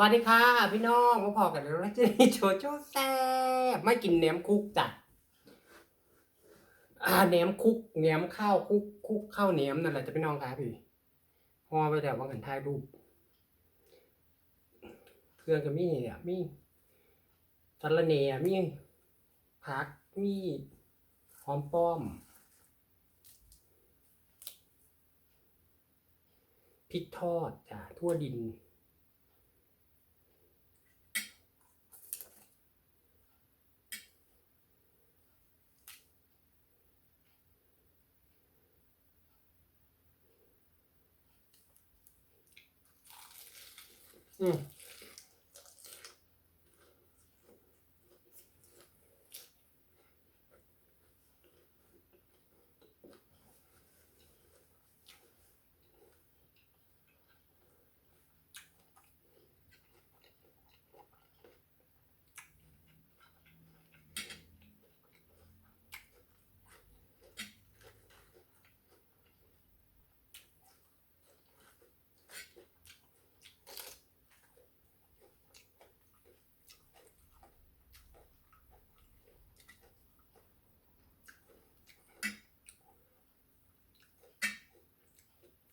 วัสดีค่ะ พี่น้องมาพอกันแล้วนะเจนี่โจโจแซ่บไม่กินแหนมคุกจ้ะอ่าแหนมคุกแหนมข้าวคุกคุกข้าวแหนมนั่นแหละจะพี่น้องครับพี่ห่อไปแต่ว่ากันถ่ายรูปเครื่องก็มีอะมีสาระเนียมีผักมีหอมป้อมพริกทอดจ้ะทั่วดิน อื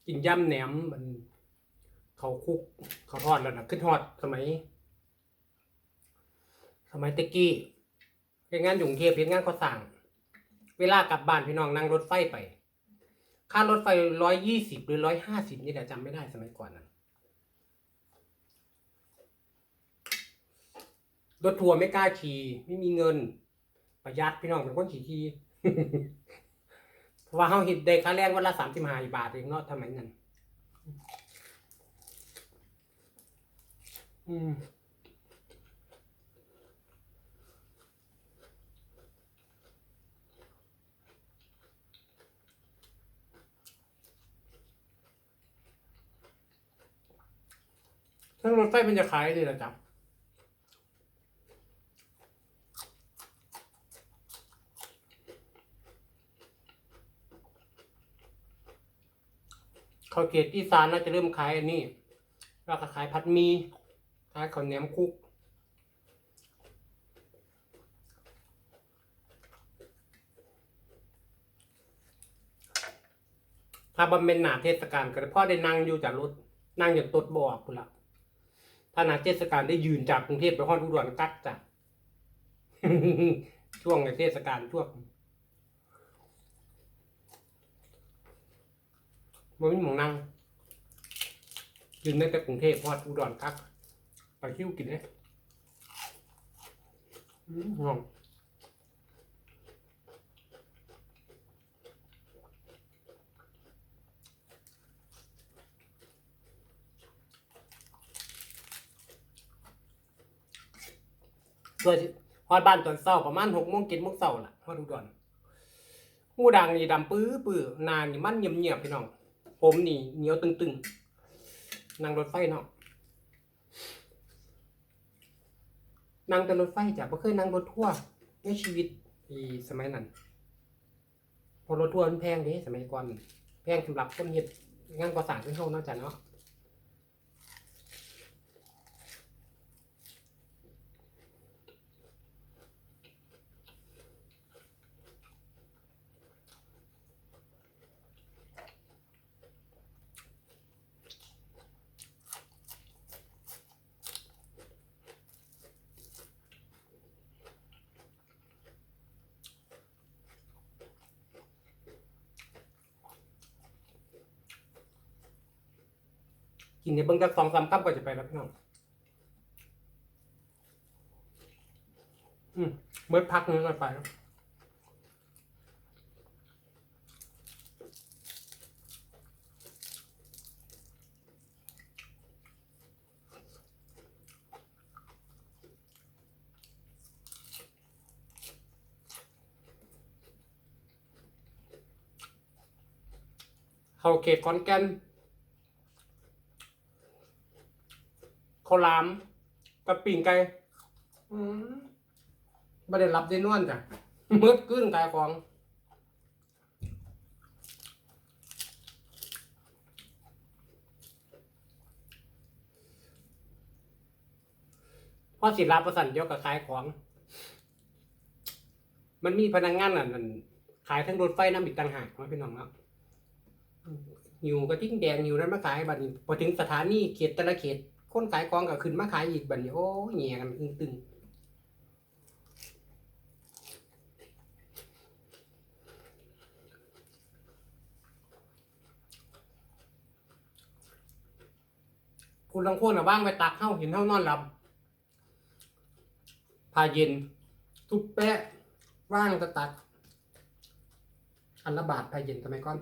กินย่ำแหนมมัน เขาคุก เขาทอดแล้วนะขึ้นทอดสมัย สมัยตะกี้เป็นงานอยู่กรุงเทพเป็นงานก็สั่งเวลากลับบ้านพี่น้องนั่งรถไฟไป ค่ารถไฟร้อยยี่สิบหรือร้อยห้าสิบนี่แหละจำไม่ได้สมัยก่อนนะรถทัวร์ไม่กล้าขี่ไม่มีเงิน ประหยัดพี่น้องเป็นคนขี่ขี่ ว่าเขาเห็นได้ค่าแรงวันละสามสิบห้าบาทเองเนาะทำไมนั้นอืมถ้ารถไฟมันจะขายเลยนะจ๊ะ ข้าวเกตอีสานน่าจะเริ่มขายอันนี้แล้วก็ขายผัดมีขายข้าวเหนียวคุกถ้าบำเป็นหนาเทศกาลก็พ่อได้นั่งอยู่จากรถนั่งอย่างตดบอกคุณละถ้าหนาเทศกาลได้ยืนจากกรุงเทพไปฮอดอุดรกัดจ้ะช่วงในเทศกาลช่วง มันไม่หมองนั่งยืนในแต่กรุงเทพฮอดอุดรกักไปคิ้วกินเลยอืมหอมเพื่อที่ฮอดบ้านตอนเช้าประมาณหกโมงเจ็ดโมงเช้าล่ะฮอดอุดรหูดังนี่ดำปื้อปื้อนานี่มันเงียบๆพี่น้อง ผมนี่เหนียวตึงๆ นั่งรถไฟเนาะ นั่งแต่รถไฟจ้ะบ่เคยนั่งรถทัวร์ในชีวิตที่สมัยนั้น พอรถทัวร์มันแพงเด้สมัยก่อน แพงสำหรับคนเห็ดงานก่อสร้างคือเฮาเนาะจ้ะเนาะ กินในเบิ่งจักสองสามคำก็จะไปแล้วพี่น้องอืมเมื่อพักนึงก็ไปแล้วเขาเขตขอนแกนาวหลามกับปิ่งไก่ไม่ได้รับได้นวลจ้ะมืดกึ้นกายของ พอสิรับประสันเดียวกับขายของ มันมีพนักงานอะนั่นขายทั้งรถไฟน้ำอีกต่างหากมาพี่น้องเนาะอยู่ก็ทิ้งแดงอยู่นั้นมาขายบัดนี้พอถึงสถานีเขตแต่ละเขต คนขายของก็ขึ้นมาขายอีกบัดนี้โอ้แง่กันอึ้งตึงคุณลองคนอะว่างไปตักเข้าเห็นเท่านอนหลับพาเย็น ทุบแปะว่างจะตัก อันละบาทพาเย็นทำไมก้อน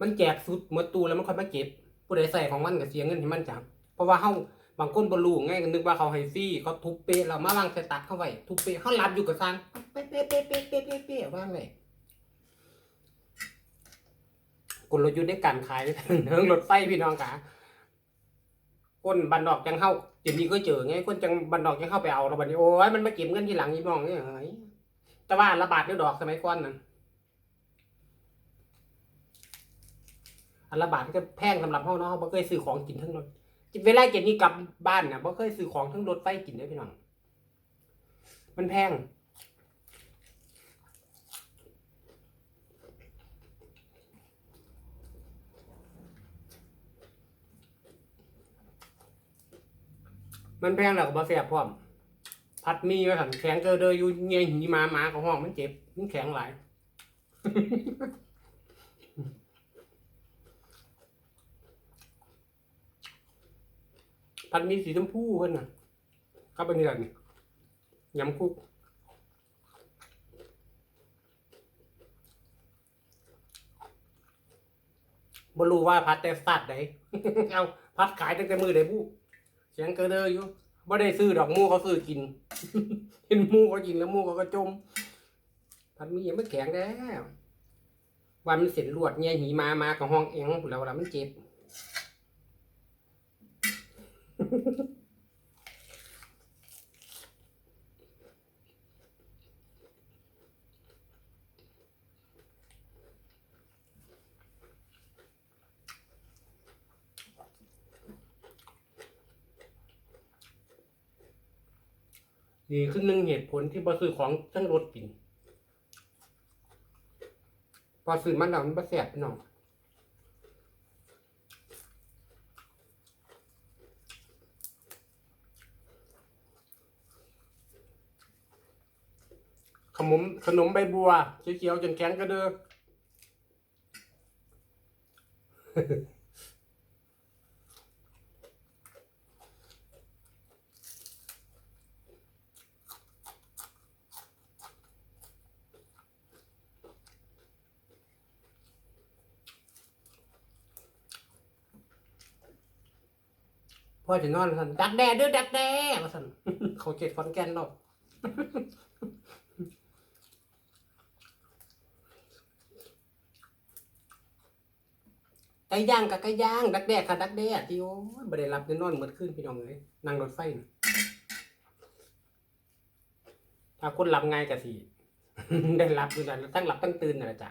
มันแจกสุดหมดตูแล้วมันค่อยมาเก็บ ผู้ใดใส่ของมันก็เสียเงินให้มันจังเพราะว่าเฮาบางคนบ่รู้ไงก็นึกว่าเขาให้ฟรีเขาทุบเปะเรามาวางใส่ตักเข้าไว้ทุบเปะเขารับอยู่กับซางเปะเปะเปะเปะเปะเปะเปะว่างไว้กลยุทธ์ในการขายเรื่องรถไฟพี่น้องกะคนบันดอกจังเข้าเดี๋ยวนี้ก็เจอไงคนจังบันดอกจังเข้าไปเอาเราบัดนี้โอ้ยมันมาเก็บเงินทีหลังอีน้องเนี่ยเฮ้ยแต่ว่าระบาดด้วยดอกสมัยก่อนนั่น อันละบาทก็แพงสำหรับห้องเนาะบ่เคยซื้อของกินทั้งรถเวลาเก็บนี่กลับบ้านนะบ่เคยซื้อของทั้งรถไฟกินได้พี่น้องมันแพงมันแพงแล้วก็บ่แซ่บพร้อม ผัดหมีไว้ขันแข็งเกอเดออยู่เงี้ยหีหมาหมาของห้องมันเจ็บ มันแข็งหลาย พันมีสีชมพูเพิ่นน่ะ ครับอันนี้ละนี่ยำคุกบ่รู้ว่าพัดแต่สัตว์ใดเอาพัดขายตั้งแต่มือใดผู้เสียงเกระเดออยู่บ่ได้ซื้อดอกมูเขาซื้อกิน เห็นมูเขากินแล้วมูเขาก็จม พันมียังไม่แข็งแด้ววันมันเสร็จลวดเนี่ยหีมามากับห้องเองแล้วเวลามันเจ็บ นี่คือหนึ่งเหตุผลที่บอซื้อของทั้งรถกิน พอซื้อมันแล้วมันบ่แสบพี่น้อง นมขนมใบบัวเขียวๆจนแข็งกระเด้อพ่อจะนอนสันดักแด้เด้อดักแด้มาสันเขาเจ็ดฟอนแกนหรอก ไก่ย่างกับไก่ย่างดักแด้ค่ะดักแด้ที่โอ้ยบ่ได้รับเงินนอนเหมือนขึ้นพี่น้องเลยนั่งรถไฟน่ะถ้าคนหลับง่ายกะสิ ได้รับอยู่นั่นตั้งหลับตั้งตื่นน่ะจ้ะ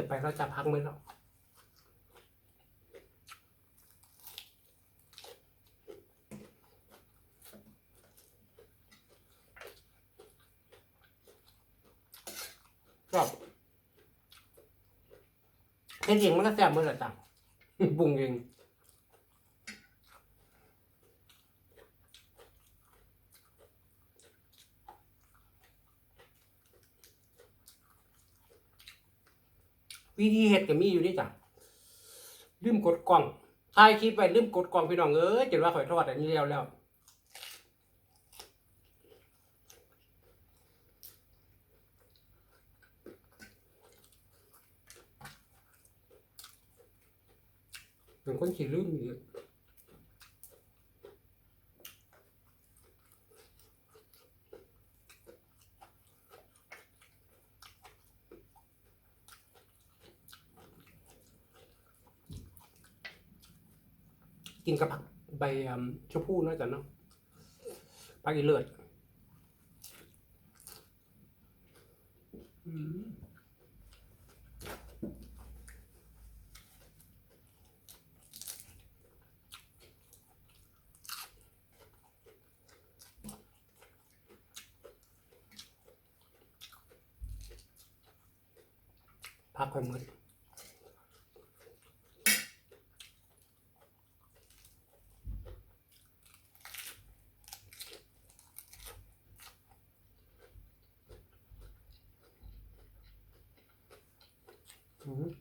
จะไปเราจะพักไหมหรอกชอบแค่จริงมันก็แซ่บเหมือนกันจ้ะปรุงเอง วิธีเห็ดก็มีอยู่นี่จ้ะลืมกดกล่องถ่ายคลิปไปลืมกดกล่องพี่น้องเอ้ยจนว่าข่อยทอดอันนี้แล้วแล้วเป็นคนขี้ลืมอยู่กินกับผัก ใบชมพู่เนาจะเนาะผักอีเลิศอืมผักค่อยหมืด อืม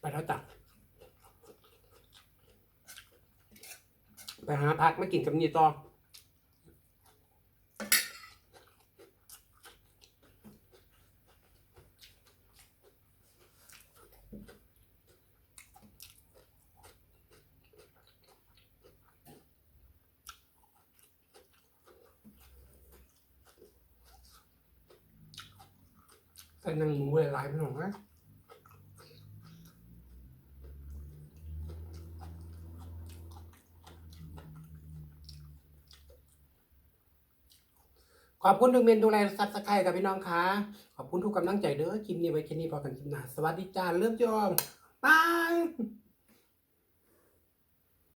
ไปแล้วจ้ะไปหาพักมากินกับนี่ต่อใส่นังหมูหลายๆไปหน่อยนะ ขอบคุณทุกเมนทุกไลซับสไครต์กับพี่น้องค่ะ ขอบคุณทุกกำลังใจเด้อคลิปนี้ไว้แค่นี้พอกันคลิปหน้าสวัสดีจ้าเริ่มจอมบาย